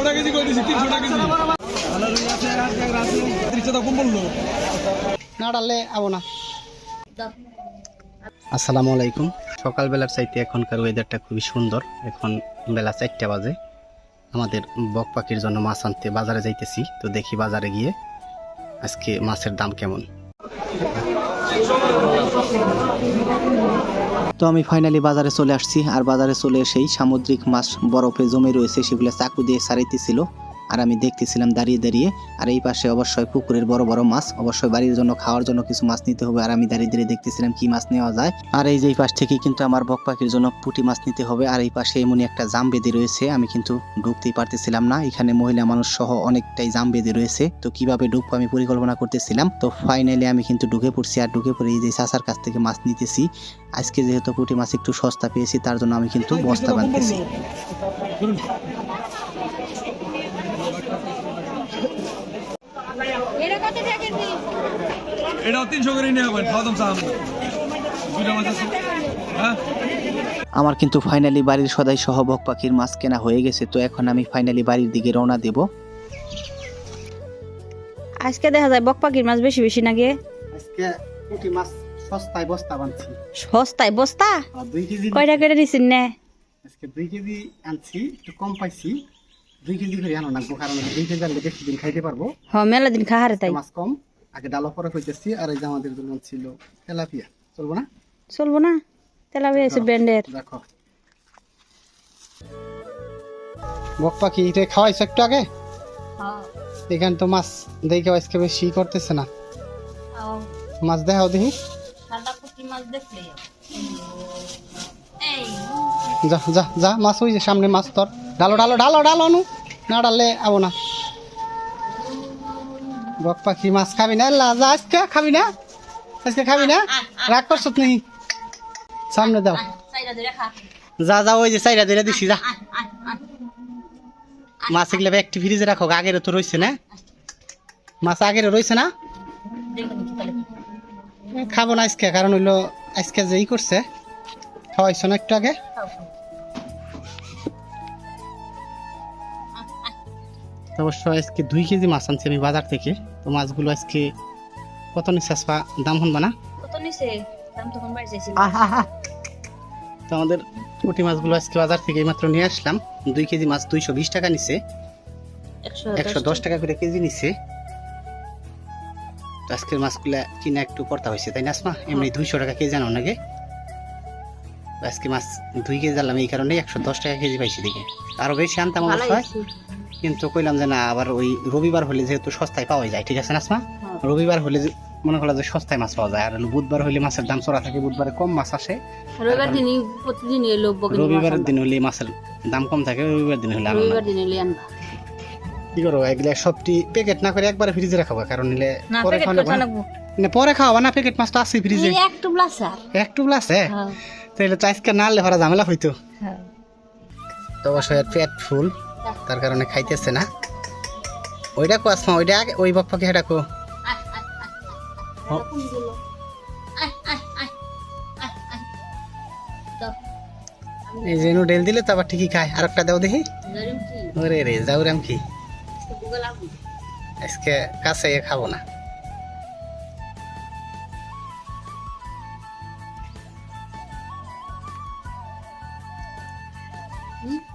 তিনশো KG KG. আসসালামু আলাইকুম। সকালবেলার চাইতে এখনকার ওয়েদারটা খুবই সুন্দর। এখন বেলা চারটা বাজে। আমাদের বক পাখির জন্য মাছ আনতে বাজারে যাইতেছি। তো দেখি বাজারে গিয়ে আজকে মাছের দাম কেমন। তো আমি ফাইনালি বাজারে চলে আসছি, আর বাজারে চলে এসেই সামুদ্রিক মাছ বরফে জমে রয়েছে, সেগুলো চাকু দিয়ে সারাইতেছিল। আর আমি দেখতেছিলাম দাঁড়িয়ে দাঁড়িয়ে, আর এই পাশে অবশ্যই পুকুরের বড় বড় মাছ, অবশ্যই বাড়ির জন্য, খাওয়ার জন্য কিছু মাছ নিতে হবে। আর আমি দাঁড়িয়ে দাঁড়িয়ে দেখতেছিলাম কি মাছ নেওয়া যায়। আর এই যে এই পাশ থেকে কিন্তু আমার বক পাখির জন্য পুঁটি মাছ নিতে হবে। আর এই পাশে এমনই একটা জাম বেঁধে রয়েছে, আমি কিন্তু ঢুকতেই পারতেছিলাম না। এখানে মহিলা মানুষ সহ অনেকটাই জাম বেঁধে রয়েছে। তো কীভাবে ঢুকবো আমি পরিকল্পনা করতেছিলাম। তো ফাইনালি আমি কিন্তু ঢুকে পড়ছি, আর ঢুকে পড়ে এই যে চাচার কাছ থেকে মাছ নিতেছি। আজকে যেহেতু পুঁটি মাছ একটু সস্তা পেয়েছি, তার জন্য আমি কিন্তু বস্তা বাঁধতেছি এটা কত টাকা কেজি এটাও তিনশো করে নিয়ে যাবেন খাওয়া দাম দুইটা মাছ আছে। হ্যাঁ? আমার কিন্তু ফাইনালি বাড়ির সদাই সহ বক পাখির মাছ কেনা হয়ে গেছে তো এখন আমি ফাইনালি বাড়ির দিকে রওনা দেব। আজকে দেখা যায় বক পাখির মাছ বেশি বেশি নাগে। আজকে পুঁটি মাছ সস্তায় বস্তা বানছি। সস্তায় বস্তা? দুই কেজি কয়টা করে নিছেন নে? আজকে দুই কেজি আনছি একটু কম পাইছি। দুই কেজি করে আনো না কারণ দুই কেজি আনলে বেশি দিন খাইতে পারব। হ মেলা দিন খাহারে তাই। মাছ কম। আগে ডালো পরে হইতেছি আর এই যে আমাদের জন্য ছিল তেলাপিয়া। চলবো না? চলবো না? তেলা হয়েছে ব্যান্ডের দেখো বক পাখি এটা খাওয়াইছো একটু আগে? এখানে তো মাছ দেখে আজকে বেশি করতেছে না। মাছ দেখাও দেখি। যা যা যা মাছ ওই যে সামনে মাছ তোর ডালো ডালো ডালো ডালো নু। না ডালে আবো না। বক পাখি মাছ খাবি না? লা যা আজকে খাবি না? আজকে খাবি না? রাগ করছ তুমি সামনে দাও। যা যা ওই যে চাইরা ধরে দিছি যা। মাছ এগুলো একটি ফ্রিজে রাখো আগের তো রয়েছে না? মাছ আগের রয়েছে না? খাব না আজকে কারণ হইল আজকে যেই করছে খাওয়াইছো না একটু আগে? অবশ্য আজকে দুই কেজি মাছ আনছি আমি বাজার থেকে। তো মাছগুলো আজকে কত নিচ্ছে আসবা দাম হনবা না? কত নিছে? দাম তখন বাড়ি যাইছিল তো আমাদের পুঁটি মাছগুলো আজকে বাজার থেকে মাত্র নিয়ে আসলাম। দুই কেজি মাছ দুইশো বিশ টাকা নিছে। একশো দশ টাকা করে কেজি নিছে। তো আজকের মাছগুলা কিনা একটু পড়তা হয়েছে তাই না আসমা এমনি দুইশো টাকা কেজি জানো নাকি আজকে মাছ দুই কেজি জানলাম এই কারণে একশো দশ টাকা কেজি পাইছি দিকে আরও বেশি আনতাম অবশ্যই কিন্তু কইলাম যে না আবার ওই রবিবার হলে যেহেতু সস্তায় পাওয়া যায় ঠিক আছে না আসমা? রবিবার হলে মনে করল যে সস্তায় মাছ পাওয়া যায় আর হলো বুধবার হলে মাছের দাম চড়া থাকে বুধবারে কম মাছ আসে। রবিবার দিনই প্রতিদিন রবিবারের দিন হলে মাছের দাম কম থাকে রবিবার দিন হলে রবিবার দিন এলে আনবা। কি করব এগুলা সবটি প্যাকেট না করে একবারে ফ্রিজে রাখাবো কারণ নিলে না পরে খাওয়ানো না। পরে খাওয়াবা না প্যাকেট মাছ তো আছে ফ্রিজে এই একটু প্লাস আর। একটু আছে? হ্যাঁ। তাহলে তো আজকে না আনলে ভরা ঝামেলা হইতো। হ্যাঁ। তো অবশ্যই পেট ফুল। তার কারণে খাইতেছে না ওইটা কো আসমা ওইটা আগে ওই বক পাখি এটা কো এই জেনু ডেল দিলে তো আবার ঠিকই খায় আর একটা দাও দেখি ওরে রে জাউরাম কি আজকে কাছে খাব না হুম